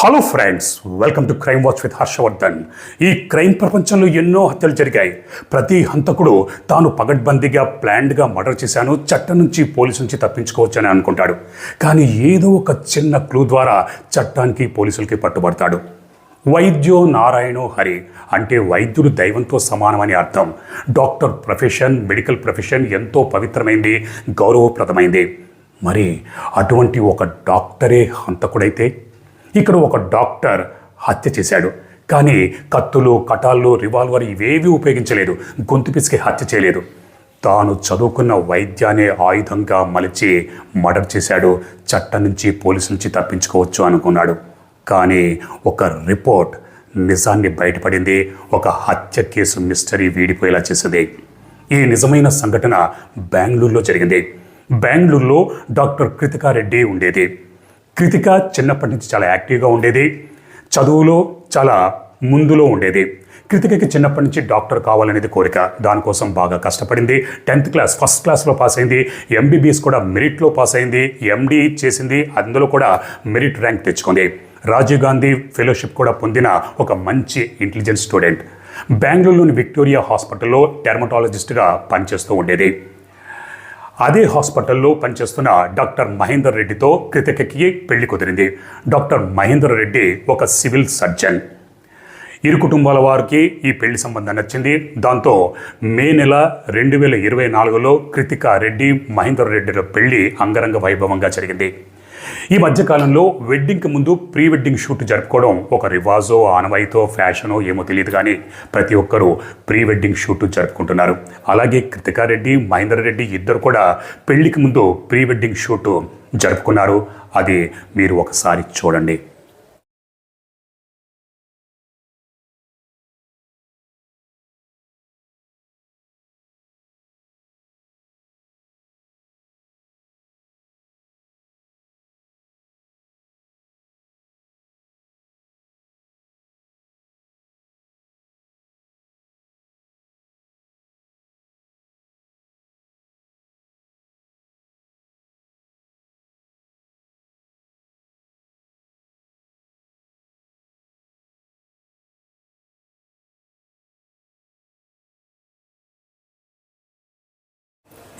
Hello friends welcome to crime watch with Harshavardhan ఈ crime ప్రపంచంలో ఎన్నో హత్యలు జరిగాయి. ప్రతి హంతకుడు తాను పగడ్బందీగా ప్లాన్డ్గా మర్డర్ చేశాను. చట్టం నుంచి పోలీసు నుంచి తప్పించుకోవచ్చని అనుకుంటాడు. కానీ ఏదో ఒక చిన్న క్లూ ద్వారా చట్టానికి పోలీసులకి పట్టుబడతాడు. వైద్యో నారాయణో హరి అంటే వైద్యుడు దైవంతో సమానమని అర్థం. డాక్టర్ ప్రొఫెషన్ మెడికల్ ప్రొఫెషన్ ఎంతో పవిత్రమైంది గౌరవప్రదమైంది. మరి అటువంటి ఒక డాక్టరే హంతకుడైతే ఇక్కడ ఒక డాక్టర్ హత్య చేశాడు. కానీ కత్తులు కటాళ్ళు రివాల్వర్ ఇవేవి ఉపయోగించలేదు. గొంతు పిసికి హత్య చేయలేదు. తాను చదువుకున్న వైద్యాన్ని ఆయుధంగా మలిచి మర్డర్ చేశాడు. చట్టం నుంచి పోలీసు నుంచి తప్పించుకోవచ్చు అనుకున్నాడు. కానీ ఒక రిపోర్ట్ నిజాన్ని బయటపడింది. ఒక హత్య కేసు మిస్టరీ వీడిపోయేలా చేసింది. ఈ నిజమైన సంఘటన బెంగళూరులో జరిగింది. బెంగళూరులో డాక్టర్ కృతికారెడ్డి ఉండేది. కృతిక చిన్నప్పటి నుంచి చాలా యాక్టివ్గా ఉండేది. చదువులో చాలా ముందులో ఉండేది. కృతికకి చిన్నప్పటి నుంచి డాక్టర్ కావాలనేది కోరిక. దానికోసం బాగా కష్టపడింది. టెన్త్ క్లాస్ ఫస్ట్ క్లాస్లో పాస్ అయింది. ఎంబీబీఎస్ కూడా మెరిట్లో పాస్ అయింది. ఎండీ చేసింది. అందులో కూడా మెరిట్ ర్యాంక్ తెచ్చుకుంది. రాజీవ్ గాంధీ ఫెలోషిప్ కూడా పొందిన ఒక మంచి ఇంటెలిజెంట్ స్టూడెంట్. బెంగళూరులోని విక్టోరియా హాస్పిటల్లో డెర్మటాలజిస్ట్గా పనిచేస్తూ ఉండేది. అదే హాస్పిటల్లో పనిచేస్తున్న డాక్టర్ మహేందర్ రెడ్డితో కృతికకి పెళ్ళి కుదిరింది. డాక్టర్ మహేందర్ రెడ్డి ఒక సివిల్ సర్జన్. ఇరు కుటుంబాల వారికి ఈ పెళ్ళి సంబంధం నచ్చింది. దాంతో మే నెల రెండు వేల ఇరవై నాలుగులో కృతిక రెడ్డి మహేందర్ రెడ్డిల పెళ్ళి అంగరంగ వైభవంగా జరిగింది. ఈ మధ్యకాలంలో వెడ్డింగ్కి ముందు ప్రీ వెడ్డింగ్ షూట్ జరుపుకోవడం ఒక రివాజో ఆనవాయితో ఫ్యాషనో ఏమో తెలియదు కానీ ప్రతి ఒక్కరూ ప్రీ వెడ్డింగ్ షూట్ జరుపుకుంటున్నారు. అలాగే కృతికారెడ్డి మహేందర్ రెడ్డి ఇద్దరు కూడా పెళ్ళికి ముందు ప్రీ వెడ్డింగ్ షూట్ జరుపుకున్నారు. అది మీరు ఒకసారి చూడండి.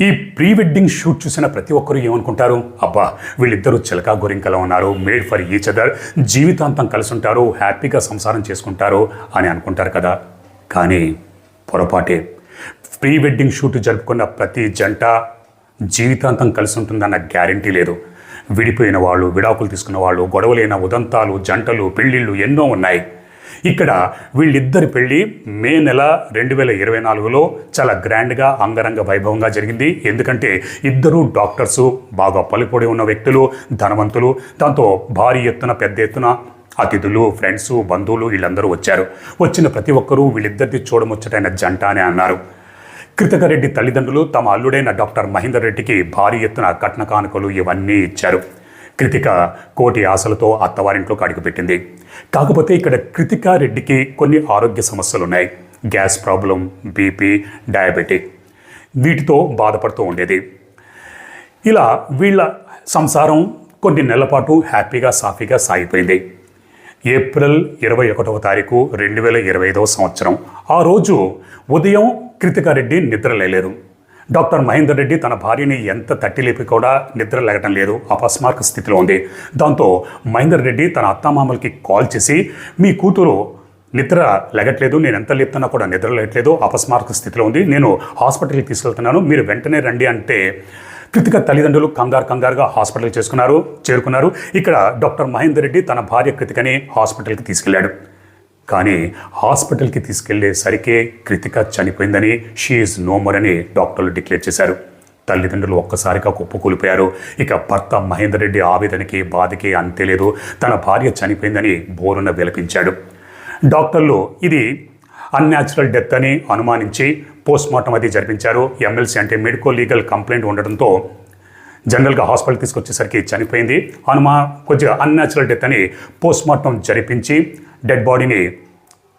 ఈ ప్రీ వెడ్డింగ్ షూట్ చూసిన ప్రతి ఒక్కరూ ఏమనుకుంటారు? అబ్బా వీళ్ళిద్దరూ చిలకా గొరింకలో ఉన్నారు. Made for each other. జీవితాంతం కలిసి ఉంటారు. హ్యాపీగా సంసారం చేసుకుంటారు అని అనుకుంటారు కదా. కానీ పొరపాటే. ప్రీ వెడ్డింగ్ షూట్ జరుపుకున్న ప్రతి జంట జీవితాంతం కలిసి ఉంటుందన్న గ్యారంటీ లేదు. విడిపోయిన వాళ్ళు విడాకులు తీసుకున్న వాళ్ళు గొడవలైన ఉదంతాలు జంటలు పెళ్ళిళ్ళు ఎన్నో ఉన్నాయి. ఇక్కడ వీళ్ళిద్దరి పెళ్ళి మే నెల రెండు వేల ఇరవై నాలుగులో చాలా గ్రాండ్గా అంగరంగ వైభవంగా జరిగింది. ఎందుకంటే ఇద్దరు డాక్టర్సు బాగా పలుపొడి ఉన్న వ్యక్తులు ధనవంతులు దాంతో భారీ ఎత్తున పెద్ద ఎత్తున అతిథులు ఫ్రెండ్స్ బంధువులు వీళ్ళందరూ వచ్చారు. వచ్చిన ప్రతి ఒక్కరూ వీళ్ళిద్దరిది చూడముచ్చటైన జంట అని అన్నారు. కృతకరెడ్డి తల్లిదండ్రులు తమ అల్లుడైన డాక్టర్ మహేందర్ రెడ్డికి భారీ ఎత్తున కట్న కానుకలు ఇవన్నీ ఇచ్చారు. కృతిక కోటి ఆశలతో అత్తవారింట్లోకి అడుగుపెట్టింది కాకపోతే ఇక్కడ కృతికా రెడ్డికి కొన్ని ఆరోగ్య సమస్యలు ఉన్నాయి గ్యాస్ ప్రాబ్లం బీపీ డయాబెటిక్ వీటితో బాధపడుతూ ఉండేది. ఇలా వీళ్ళ సంసారం కొన్ని నెలల పాటు హ్యాపీగా సాఫీగా సాగిపోయింది. ఏప్రిల్ ఇరవై ఒకటవ తారీఖు రెండు వేల ఇరవై ఐదవ సంవత్సరం. ఆ రోజు ఉదయం కృతికారెడ్డి నిద్ర డాక్టర్ మహేందర్ రెడ్డి తన భార్యని ఎంత తట్టి లేపి కూడా నిద్ర లేగటం లేదు. అపస్మారక స్థితిలో ఉంది. దాంతో మహేందర్ రెడ్డి తన అత్తామామలకి కాల్ చేసి మీ కూతురు నిద్ర లెగట్లేదు. నేను ఎంత లేపుతున్నా కూడా నిద్ర లేట్లేదు అపస్మారక స్థితిలో ఉంది. నేను హాస్పిటల్కి తీసుకెళ్తున్నాను. మీరు వెంటనే రండి అంటే కృతిక తల్లిదండ్రులు కంగారు కంగారుగా హాస్పిటల్ చేసుకున్నారు చేరుకున్నారు. ఇక్కడ డాక్టర్ మహేందర్ రెడ్డి తన భార్య కృతికని హాస్పిటల్కి తీసుకెళ్ళాడు. కానీ హాస్పిటల్కి తీసుకెళ్ళేసరికే కృతిక చనిపోయిందని షీఈస్ నోమర్ అని డాక్టర్లు డిక్లేర్ చేశారు. తల్లిదండ్రులు ఒక్కసారిగా కుప్పకూలిపోయారు. ఇక భర్త మహేందర్ రెడ్డి ఆవేదనకి బాధకి అంతే లేదు. తన భార్య చనిపోయిందని బోరున విలపించాడు. డాక్టర్లు ఇది అన్యాచురల్ డెత్ అని అనుమానించి పోస్ట్మార్టం అది జరిపించారు. ఎమ్మెల్సీ అంటే మెడికో లీగల్ కంప్లైంట్ ఉండడంతో జనరల్గా హాస్పిటల్ తీసుకొచ్చేసరికి చనిపోయింది. అనుమా కొద్దిగా అన్యాచురల్ డెత్ అని పోస్ట్మార్టం జరిపించి డెడ్ బాడీని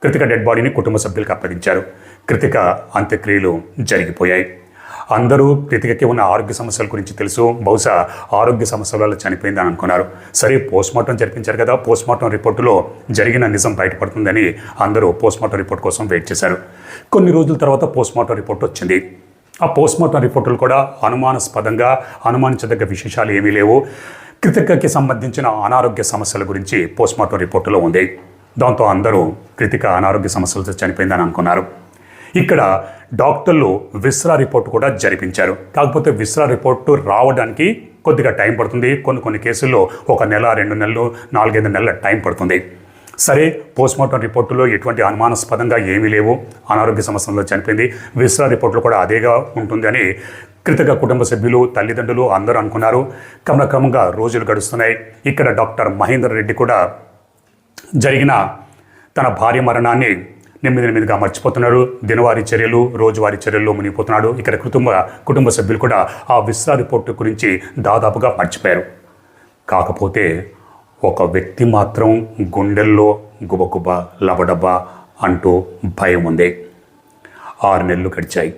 కృతిక డెడ్ బాడీని కుటుంబ సభ్యులకు అప్పగించారు. కృతిక అంత్యక్రియలు జరిగిపోయాయి. అందరూ కృతికకి ఉన్న ఆరోగ్య సమస్యల గురించి తెలుసు. బహుశా ఆరోగ్య సమస్యల వల్ల చనిపోయిందని అనుకున్నారు. సరే పోస్ట్మార్టం జరిపించారు కదా. పోస్ట్మార్టం రిపోర్టులో జరిగిన నిజం బయటపడుతుందని అందరూ పోస్ట్మార్టం రిపోర్ట్ కోసం వెయిట్ చేశారు. కొన్ని రోజుల తర్వాత పోస్ట్మార్టం రిపోర్ట్ వచ్చింది. ఆ పోస్ట్మార్టం రిపోర్టులు కూడా అనుమానాస్పదంగా అనుమానించదగ్గ విశేషాలు ఏమీ లేవు. కృతికకి సంబంధించిన అనారోగ్య సమస్యల గురించి పోస్ట్మార్టం రిపోర్టులో ఉంది. దాంతో అందరూ కృతిక అనారోగ్య సమస్యలతో చనిపోయిందని అనుకున్నారు. ఇక్కడ డాక్టర్లు విస్రా రిపోర్ట్ కూడా జరిపించారు. కాకపోతే విస్రా రిపోర్టు రావడానికి కొద్దిగా టైం పడుతుంది. కొన్ని కొన్ని కేసుల్లో ఒక నెల రెండు నెలలు నాలుగైదు నెలల టైం పడుతుంది. సరే పోస్ట్మార్టం రిపోర్టులో ఎటువంటి అనుమానాస్పదంగా ఏమీ లేవు. అనారోగ్య సమస్యలతో చనిపోయింది. విస్రా రిపోర్టులు కూడా అదేగా ఉంటుంది అని కృతక కుటుంబ సభ్యులు తల్లిదండ్రులు అందరూ అనుకున్నారు. క్రమక్రమంగా రోజులు గడుస్తున్నాయి. ఇక్కడ డాక్టర్ మహేందర్ రెడ్డి కూడా జరిగిన తన భార్య మరణాన్ని నెమ్మది నెమ్మదిగా మర్చిపోతున్నారు. దినవారీ చర్యలు రోజువారీ చర్యల్లో మునిగిపోతున్నాడు. ఇక్కడ కుటుంబ కుటుంబ సభ్యులు కూడా ఆ విశ్రా రిపోర్టు గురించి దాదాపుగా మర్చిపోయారు. కాకపోతే ఒక వ్యక్తి మాత్రం గుండెల్లో గుబగుబ లబడబ అంటూ భయం ఉంది. ఆరు నెలలు గడిచాయి.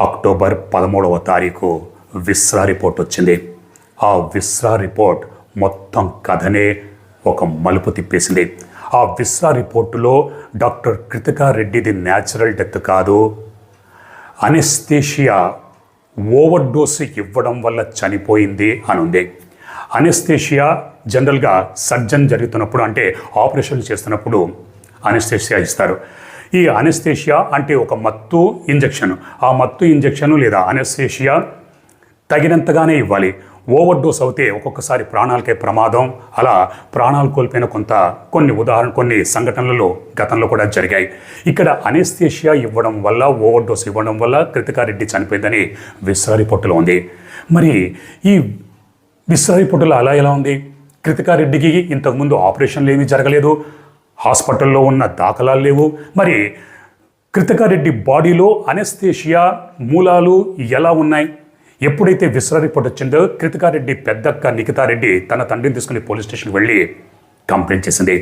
అక్టోబర్ పదమూడవ తారీఖు విస్రా రిపోర్ట్ వచ్చింది. ఆ విస్రా రిపోర్ట్ మొత్తం కథనే ఒక మలుపు తిప్పేసింది. ఆ విస్రా రిపోర్టులో డాక్టర్ కృతికా రెడ్డిది న్యాచురల్ డెత్ కాదు. అనెస్థేషియా ఓవర్ డోస్ ఇవ్వడం వల్ల చనిపోయింది అని ఉంది అనెస్థేషియా జనరల్గా సర్జన్ జరుగుతున్నప్పుడు అంటే ఆపరేషన్ చేస్తున్నప్పుడు అనెస్థేషియా ఇస్తారు. ఈ అనెస్థేషియా అంటే ఒక మత్తు ఇంజెక్షన్. ఆ మత్తు ఇంజెక్షన్ లేదా అనెస్థేషియా తగినంతగానే ఇవ్వాలి. ఓవర్ డోస్ అవుతే ఒక్కొక్కసారి ప్రాణాలకే ప్రమాదం. అలా ప్రాణాలు కోల్పోయిన కొంత కొన్ని ఉదాహరణ కొన్ని సంఘటనలలో గతంలో కూడా జరిగాయి. ఇక్కడ అనేస్థేషియా ఇవ్వడం వల్ల ఓవర్ డోస్ ఇవ్వడం వల్ల కృతికారెడ్డి చనిపోయిందని విశ్రా రిపోర్టులో ఉంది. మరి ఈ విశ్రా రిపోర్టులో అలా ఎలా ఉంది? కృతికారెడ్డికి ఇంతకుముందు ఆపరేషన్లు ఏమీ జరగలేదు. హాస్పిటల్లో ఉన్న దాఖలాలు లేవు. మరి కృతికారెడ్డి బాడీలో అనెస్థేషియా మూలాలు ఎలా ఉన్నాయి? ఎప్పుడైతే విశ్రా రిపోర్ట్ వచ్చిందో కృతికారెడ్డి పెద్దక్క నిఖితారెడ్డి తన తండ్రిని తీసుకుని పోలీస్ స్టేషన్కి వెళ్ళి కంప్లైంట్ చేసింది.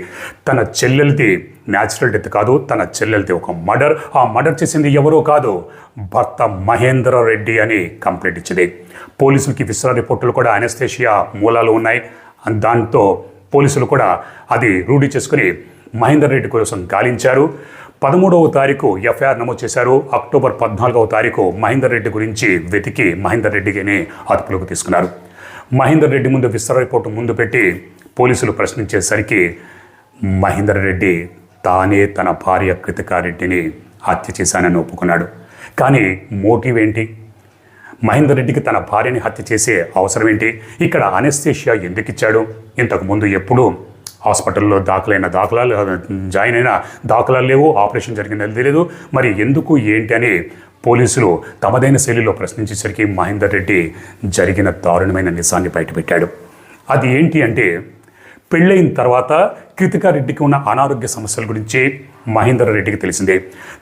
తన చెల్లెలది న్యాచురల్ డెత్ కాదు తన చెల్లెలది ఒక మర్డర్. ఆ మర్డర్ చేసింది ఎవరో కాదు భర్త మహేంద్ర రెడ్డి అని కంప్లైంట్ ఇచ్చింది. పోలీసులకి విశ్రా రిపోర్టులు కూడా అనెస్థేషియా మూలాలు ఉన్నాయి. దాంతో పోలీసులు కూడా అది రూఢి చేసుకుని మహేందర్ రెడ్డి కోసం గాలించారు. పదమూడవ తారీఖు ఎఫ్ఐఆర్ నమోదు చేశారు. అక్టోబర్ పద్నాలుగవ తారీఖు మహేందర్ రెడ్డి గురించి వెతికి మహేందర్ రెడ్డిని అదుపులోకి తీసుకున్నారు. మహేందర్ రెడ్డి ముందు విస్తర రిపోర్టు ముందు పెట్టి పోలీసులు ప్రశ్నించేసరికి మహేందర్ రెడ్డి తానే తన భార్య కృతికారెడ్డిని హత్య చేశానని ఒప్పుకున్నాడు. కానీ మోటివ్ ఏంటి? మహేందర్ రెడ్డికి తన భార్యని హత్య చేసే అవసరం ఏంటి ఇక్కడ అనెస్థేషియా ఎందుకు ఇచ్చాడు? ఇంతకుముందు ఎప్పుడూ హాస్పిటల్లో దాఖలైన దాఖలాలు జాయిన్ అయిన దాఖలాలు లేవు ఆపరేషన్ జరిగిందని తెలియదు. మరి ఎందుకు ఏంటి అని పోలీసులు తమదైన శైలిలో ప్రశ్నించేసరికి మహేందర్ రెడ్డి జరిగిన దారుణమైన నిజాన్ని బయటపెట్టాడు. అది ఏంటి అంటే పెళ్ళైన తర్వాత కృతికా రెడ్డికి ఉన్న అనారోగ్య సమస్యల గురించి మహేందర్ రెడ్డికి తెలిసిందే.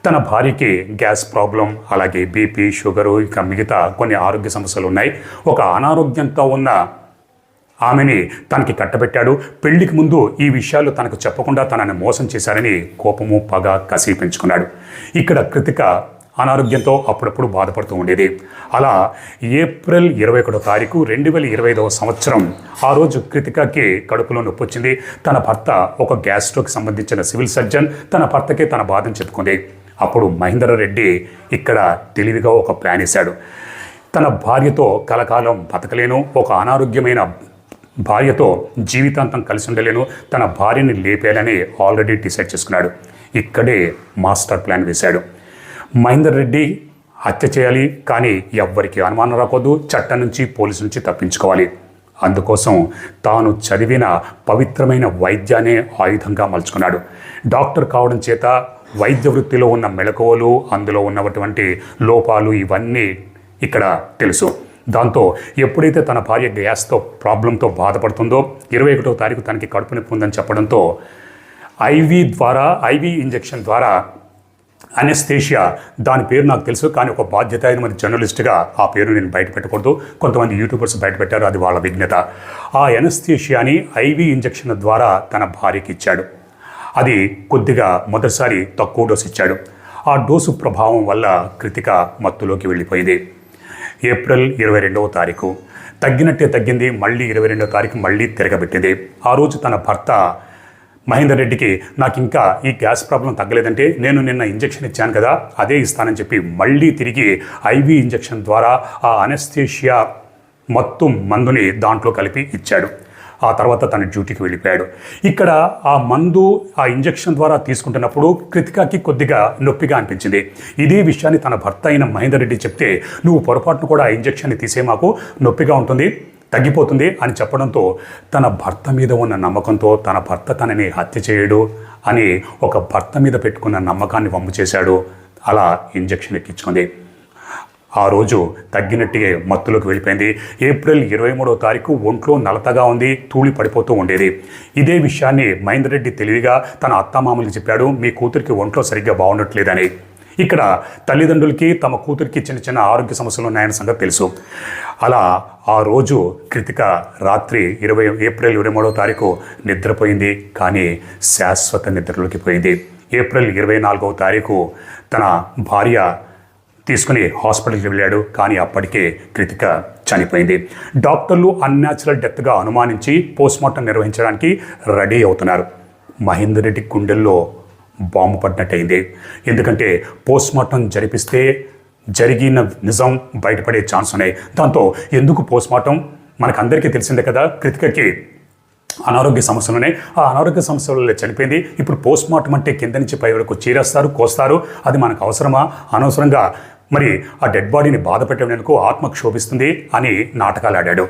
తన భార్యకి గ్యాస్ ప్రాబ్లం అలాగే బీపీ షుగరు ఇక మిగతా కొన్ని ఆరోగ్య సమస్యలు ఉన్నాయి. ఒక అనారోగ్యంతో ఉన్న ఆమెని తనకి కట్టబెట్టాడు. పెళ్ళికి ముందు ఈ విషయాలు తనకు చెప్పకుండా తనని మోసం చేశారని కోపము పగ కసి పెంచుకున్నాడు. ఇక్కడ కృతిక అనారోగ్యంతో అప్పుడప్పుడు బాధపడుతూ ఉండేది. అలా ఏప్రిల్ ఇరవై ఒకటో తారీఖు రెండు వేల ఇరవై ఐదవ సంవత్సరం ఆ రోజు కృతికకి కడుపులో నొప్పి వచ్చింది. తన భర్త ఒక గ్యాస్ట్రోకి సంబంధించిన సివిల్ సర్జన్ తన భర్తకే తన బాధను చెప్పుకుంది. అప్పుడు మహేందర్ రెడ్డి ఇక్కడ తెలివిగా ఒక ప్లాన్ వేశాడు. తన భార్యతో కలకాలం బతకలేను ఒక అనారోగ్యమైన భార్యతో జీవితాంతం కలిసి ఉండలేను తన భార్యని లేపేయాలని ఆల్రెడీ డిసైడ్ చేసుకున్నాడు. ఇక్కడే మాస్టర్ ప్లాన్ వేశాడు. మహేందర్ రెడ్డి హత్య చేయాలి కానీ ఎవ్వరికి అనుమానం రాకూడదు చట్టం నుంచి పోలీసు నుంచి తప్పించుకోవాలి. అందుకోసం తాను చదివిన పవిత్రమైన వైద్యాన్ని ఆయుధంగా మలుచుకున్నాడు. డాక్టర్ కావడం చేత వైద్య వృత్తిలో ఉన్న మెళకువలు అందులో ఉన్నటువంటి లోపాలు ఇవన్నీ ఇక్కడ తెలుసు. దాంతో ఎప్పుడైతే తన భార్య గ్యాస్తో ప్రాబ్లంతో బాధపడుతుందో ఇరవై ఒకటో తారీఖు తనకి కడుపు నొప్పి ఉందని చెప్పడంతో ఐవి ద్వారా ఐవి ఇంజెక్షన్ ద్వారా అనెస్థేషియా దాని పేరు నాకు తెలుసు కానీ ఒక బాధ్యత అయిన మరి జర్నలిస్ట్గా ఆ పేరు నేను బయట పెట్టకూడదు కొంతమంది యూట్యూబర్స్ బయట పెట్టారు అది వాళ్ళ విజ్ఞత ఆ ఎనస్థేషియాని ఐవి ఇంజెక్షన్ ద్వారా తన భార్యకి ఇచ్చాడు. అది కొద్దిగా మొదటిసారి తక్కువ డోస్ ఇచ్చాడు. ఆ డోసు ప్రభావం వల్ల కృతిక మత్తులోకి వెళ్ళిపోయింది. ఏప్రిల్ ఇరవై రెండవ తారీఖు. తగ్గినట్టే తగ్గింది మళ్ళీ ఇరవై రెండవ తారీఖు మళ్ళీ తిరగబెట్టింది. ఆ రోజు తన భర్త మహేందర్ రెడ్డికి నాకు ఇంకా ఈ గ్యాస్ ప్రాబ్లం తగ్గలేదంటే నేను నిన్న ఇంజెక్షన్ ఇచ్చాను కదా అదే ఇస్తానని చెప్పి మళ్ళీ తిరిగి ఐవీ ఇంజెక్షన్ ద్వారా ఆ అనెస్థేషియా మత్తు మందుని దాంట్లో కలిపి ఇచ్చాడు. ఆ తర్వాత తన డ్యూటీకి వెళ్ళిపోయాడు. ఇక్కడ ఆ మందు ఆ ఇంజెక్షన్ ద్వారా తీసుకుంటున్నప్పుడు కృతికాకి కొద్దిగా నొప్పిగా అనిపించింది. ఇదే విషయాన్ని తన భర్త అయిన మహేందర్ రెడ్డి చెప్తే నువ్వు పొరపాటును కూడా ఆ ఇంజెక్షన్ని తీసే మాకు నొప్పిగా ఉంటుంది తగ్గిపోతుంది అని చెప్పడంతో తన భర్త మీద ఉన్న నమ్మకంతో తన భర్త తనని హత్య చేయడు అని ఒక భర్త మీద పెట్టుకున్న నమ్మకాన్ని వమ్ము చేశాడు. అలా ఇంజెక్షన్ ఎక్కించుకుంది. ఆ రోజు తగ్గినట్టుగా మత్తులోకి వెళ్ళిపోయింది. ఏప్రిల్ ఇరవై మూడో తారీఖు ఒంట్లో నలతగా ఉంది తూళి పడిపోతూ ఉండేది. ఇదే విషయాన్ని మహేందర్ రెడ్డి తెలివిగా తన అత్తమామలకి చెప్పాడు. మీ కూతురికి ఒంట్లో సరిగ్గా బాగుండట్లేదని. ఇక్కడ తల్లిదండ్రులకి తమ కూతురికి చిన్న చిన్న ఆరోగ్య సమస్యలు ఉన్నాయన్న సంగతి తెలుసు. అలా ఆ రోజు కృతిక రాత్రి ఇరవై ఏప్రిల్ ఇరవై మూడో తారీఖు నిద్రపోయింది. కానీ శాశ్వత నిద్రలోకి పోయింది. ఏప్రిల్ ఇరవై నాలుగవ తారీఖు తన భార్య తీసుకుని హాస్పిటల్కి వెళ్ళాడు. కానీ అప్పటికే కృతిక చనిపోయింది. డాక్టర్లు అన్యాచురల్ డెత్గా అనుమానించి పోస్ట్మార్టం నిర్వహించడానికి రెడీ అవుతున్నారు. మహేందర్ రెడ్డి గుండెల్లో బాంబు పడినట్టయింది. ఎందుకంటే పోస్ట్మార్టం జరిపిస్తే జరిగిన నిజం బయటపడే ఛాన్స్ ఉన్నాయి. దాంతో ఎందుకు పోస్ట్మార్టం? మనకందరికీ తెలిసిందే కదా కృతికకి అనారోగ్య సమస్యలు ఉన్నాయి. ఆ అనారోగ్య సమస్యలలో వల్ల చనిపోయింది. ఇప్పుడు పోస్ట్ మార్టం అంటే కింద నుంచి పై వరకు చీరేస్తారు కోస్తారు. అది మనకు అవసరమా? అనవసరంగా మరి ఆ డెడ్ బాడీని బాధ పెట్టడానికి ఆత్మ క్షోభిస్తుంది అని నాటకాలు ఆడాడు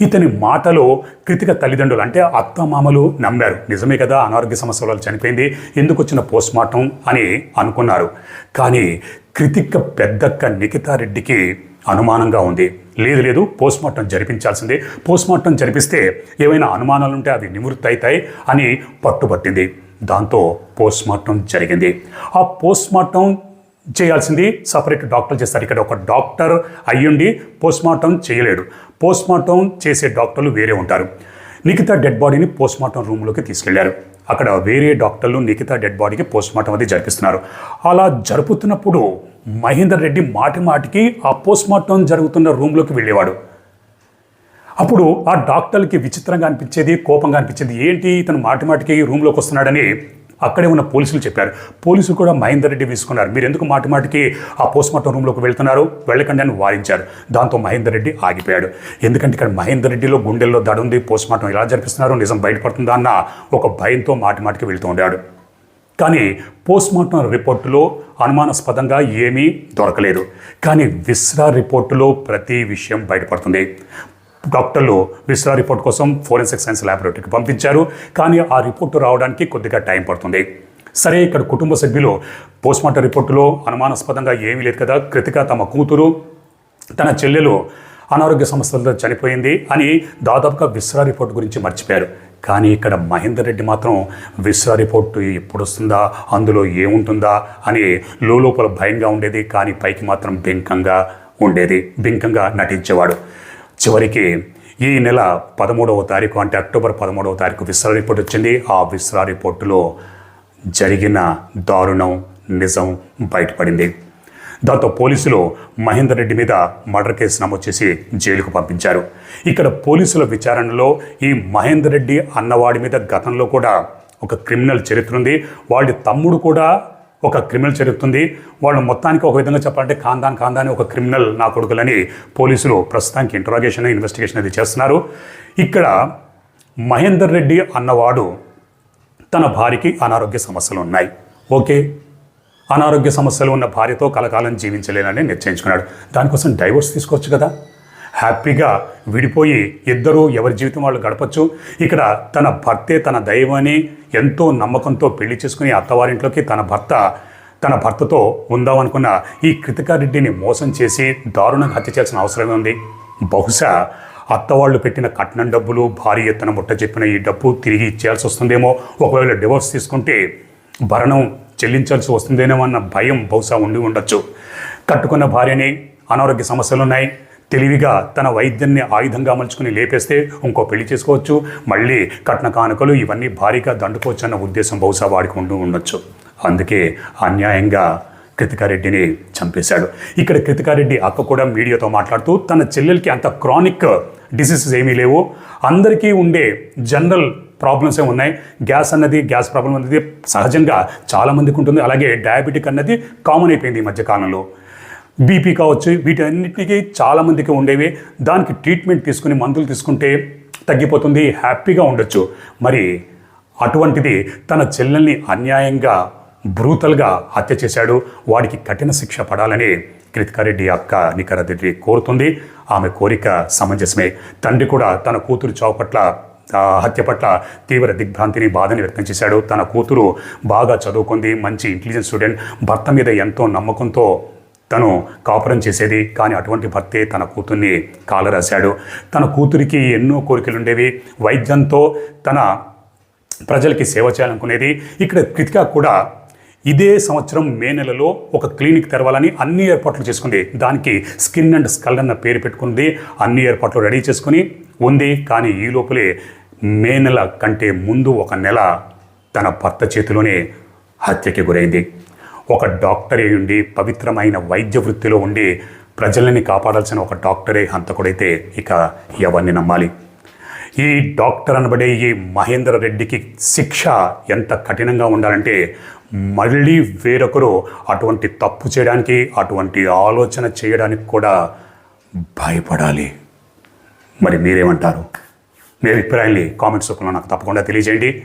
ఇతని మాటలో కృతిక తల్లిదండ్రులు అంటే అత్త మామలు నమ్మారు. నిజమే కదా అనారోగ్య సమస్య వల్ల చనిపోయింది ఎందుకు వచ్చిన పోస్ట్ మార్టం అని అనుకున్నారు. కానీ కృతిక పెద్దక్క నిఖితారెడ్డికి అనుమానంగా ఉంది. లేదు లేదు పోస్ట్ మార్టం జరిపించాల్సిందే. పోస్ట్ మార్టం జరిపిస్తే ఏవైనా అనుమానాలు ఉంటే అవి నివృత్తి అవుతాయి అని పట్టుబట్టింది. దాంతో పోస్ట్ మార్టం జరిగింది. ఆ పోస్ట్ మార్టం చేయాల్సింది. సపరేట్ డాక్టర్ చేస్తారు. ఇక్కడ ఒక డాక్టర్ అయ్యుండి పోస్ట్ మార్టం చేయలేడు. పోస్ట్ మార్టం చేసే డాక్టర్లు వేరే ఉంటారు. నిఖిత డెడ్ బాడీని పోస్ట్ మార్టం రూమ్లోకి తీసుకెళ్ళారు. అక్కడ వేరే డాక్టర్లు నిఖిత డెడ్ బాడీకి పోస్ట్ మార్టం అది జరిపిస్తున్నారు. అలా జరుపుతున్నప్పుడు మహేందర్ రెడ్డి మాటి మాటికి ఆ పోస్ట్ మార్టం జరుగుతున్న రూమ్లోకి వెళ్ళేవాడు. అప్పుడు ఆ డాక్టర్లకి విచిత్రంగా అనిపించేది కోపంగా అనిపించేది ఏంటి ఇతను మాటి మాటికి రూమ్లోకి వస్తున్నాడని అక్కడే ఉన్న పోలీసులు చెప్పారు. పోలీసులు కూడా మహేందర్ రెడ్డి తీసుకున్నారు మీరు ఎందుకు మాటి మాటికి ఆ పోస్ట్మార్టం రూమ్లోకి వెళ్తున్నారు? వెళ్ళకండి అని వారించారు. దాంతో మహేందర్ రెడ్డి ఆగిపోయాడు. ఎందుకంటే ఇక్కడ మహేందర్ రెడ్డిలో గుండెల్లో దడుంది ఉంది ఎలా జరిపిస్తున్నారు నిజం బయటపడుతుందా అన్న ఒక భయంతో మాటి మాటికి వెళ్తూ ఉండాడు కానీ పోస్ట్మార్టం రిపోర్టులో అనుమానాస్పదంగా ఏమీ దొరకలేదు. కానీ విస్రా రిపోర్టులో ప్రతి విషయం బయటపడుతుంది. డాక్టర్లు విస్రా రిపోర్ట్ కోసం ఫోరెన్సిక్ సైన్స్ ల్యాబొరేటరీకి పంపించారు. కానీ ఆ రిపోర్టు రావడానికి కొద్దిగా టైం పడుతుంది. సరే ఇక్కడ కుటుంబ సభ్యులు పోస్ట్మార్టం రిపోర్టులో అనుమానాస్పదంగా ఏమీ లేదు కదా? కృతిక తమ కూతురు తన చెల్లెలు అనారోగ్య సమస్యలతో చనిపోయింది అని దాదాపుగా విశ్రా రిపోర్ట్ గురించి మర్చిపోయారు. కానీ ఇక్కడ మహేందర్ రెడ్డి మాత్రం విశ్రా రిపోర్టు ఎప్పుడు వస్తుందా అందులో ఏముంటుందా? అని లోపల భయంగా ఉండేది. కానీ పైకి మాత్రం బెంకంగా ఉండేది. బెంకంగా నటించేవాడు. చివరికి ఈ నెల పదమూడవ తారీఖు అంటే అక్టోబర్ పదమూడవ తారీఖు విశ్రా రిపోర్ట్ వచ్చింది. ఆ విశ్రా రిపోర్టులో జరిగిన దారుణం నిజం బయటపడింది. దాంతో పోలీసులు మహేందర్ రెడ్డి మీద మర్డర్ కేసు నమోదు చేసి జైలుకు పంపించారు. ఇక్కడ పోలీసుల విచారణలో ఈ మహేందర్ రెడ్డి అన్నవాడి మీద గతంలో కూడా ఒక క్రిమినల్ చరిత్ర ఉంది. వాళ్ళ తమ్ముడు కూడా ఒక క్రిమినల్ జరుగుతుంది వాళ్ళు మొత్తానికి ఒక విధంగా చెప్పాలంటే ఖాందాన్ ఖాందాని ఒక క్రిమినల్ నా కొడుకులని పోలీసులు ప్రస్తుతానికి ఇంటరాగేషన్ ఇన్వెస్టిగేషన్ అది చేస్తున్నారు. ఇక్కడ మహేందర్ రెడ్డి అన్నవాడు తన భార్యకి అనారోగ్య సమస్యలు ఉన్నాయి. ఓకే. అనారోగ్య సమస్యలు ఉన్న భార్యతో కలకాలం జీవించలేనని నిశ్చయించుకున్నాడు. దానికోసం డైవోర్స్ తీసుకోవచ్చు కదా. హ్యాపీగా విడిపోయి ఇద్దరూ ఎవరి జీవితం వాళ్ళు గడపచ్చు. ఇక్కడ తన భర్తే తన దైవని ఎంతో నమ్మకంతో పెళ్ళి చేసుకుని అత్తవారింట్లోకి తన భర్త తన భర్తతో ఉందామనుకున్న ఈ కృతికారెడ్డిని మోసం చేసి దారుణంగా హత్య చేయాల్సిన అవసరమే ఉంది. బహుశా అత్తవాళ్ళు పెట్టిన కట్నం డబ్బులు భారీ ఎత్తున ముట్ట చెప్పిన ఈ డబ్బు తిరిగి ఇచ్చేయాల్సి వస్తుందేమో. ఒకవేళ డివోర్స్ తీసుకుంటే భరణం చెల్లించాల్సి వస్తుందేమో అన్న భయం బహుశా ఉండి ఉండొచ్చు. కట్టుకున్న భార్యని అనారోగ్య సమస్యలు ఉన్నాయి తెలివిగా తన వైద్యాన్ని ఆయుధంగా మలుచుకుని లేపేస్తే ఇంకో పెళ్ళి చేసుకోవచ్చు. మళ్ళీ కట్న కానుకలు ఇవన్నీ భారీగా దండుకోవచ్చు అన్న ఉద్దేశం బహుశా వాడికి ఉండి ఉండొచ్చు. అందుకే అన్యాయంగా కృతికారెడ్డిని చంపేశాడు. ఇక్కడ కృతికారెడ్డి అక్క కూడా మీడియాతో మాట్లాడుతూ తన చెల్లెలకి అంత క్రానిక్ డిసీజెస్ ఏమీ లేవు. అందరికీ ఉండే జనరల్ ప్రాబ్లమ్స్ ఏ ఉన్నాయి? గ్యాస్ అన్నది గ్యాస్ ప్రాబ్లం అనేది సహజంగా చాలామందికి ఉంటుంది. అలాగే డయాబెటిక్ అన్నది కామన్ అయిపోయింది ఈ మధ్యకాలంలో బీపీ కావచ్చు వీటన్నిటికీ చాలామందికి ఉండేవి. దానికి ట్రీట్మెంట్ తీసుకుని మందులు తీసుకుంటే తగ్గిపోతుంది హ్యాపీగా ఉండొచ్చు. మరి అటువంటిది తన చెల్లెల్ని అన్యాయంగా బ్రూతల్గా హత్య చేశాడు. వాడికి కఠిన శిక్ష పడాలని కృతికారెడ్డి అక్క నికరరెడ్డి కోరుతుంది. ఆమె కోరిక సమంజసమే. తండ్రి కూడా తన కూతురు చావు పట్ల హత్య పట్ల తీవ్ర దిగ్భ్రాంతిని బాధని వ్యక్తం చేశాడు. తన కూతురు బాగా చదువుకుంది మంచి ఇంటెలిజెంట్ స్టూడెంట్. భర్త మీద ఎంతో నమ్మకంతో తను కాపురం చేసేది. కానీ అటువంటి భర్తే తన కూతుర్ని కాలరాశాడు. తన కూతురికి ఎన్నో కోరికలు ఉండేవి వైద్యంతో తన ప్రజలకి సేవ చేయాలనుకునేది. ఇక్కడ కృతిక కూడా ఇదే సంవత్సరం మే నెలలో ఒక క్లినిక్ తెరవాలని అన్ని ఏర్పాట్లు చేసుకుంది. దానికి స్కిన్ అండ్ స్కల్ అన్న పేరు పెట్టుకుంది. అన్ని ఏర్పాట్లు రెడీ చేసుకుని ఉంది. కానీ ఈ లోపలే మే నెల కంటే ముందు ఒక నెల తన భర్త చేతిలోనే హత్యకి గురైంది. ఒక డాక్టర్ ఉండి పవిత్రమైన వైద్య వృత్తిలో ఉండి ప్రజలని కాపాడాల్సిన ఒక డాక్టరే హంతకుడైతే ఇక ఎవరిని నమ్మాలి? ఈ డాక్టర్ అనబడే ఈ మహేందర్ రెడ్డికి శిక్ష ఎంత కఠినంగా ఉండాలంటే మళ్ళీ వేరొకరు అటువంటి తప్పు చేయడానికి అటువంటి ఆలోచన చేయడానికి కూడా భయపడాలి. మరి మీరేమంటారు? మీ అభిప్రాయాన్ని కామెంట్స్ రూపంలో నాకు తప్పకుండా తెలియజేయండి.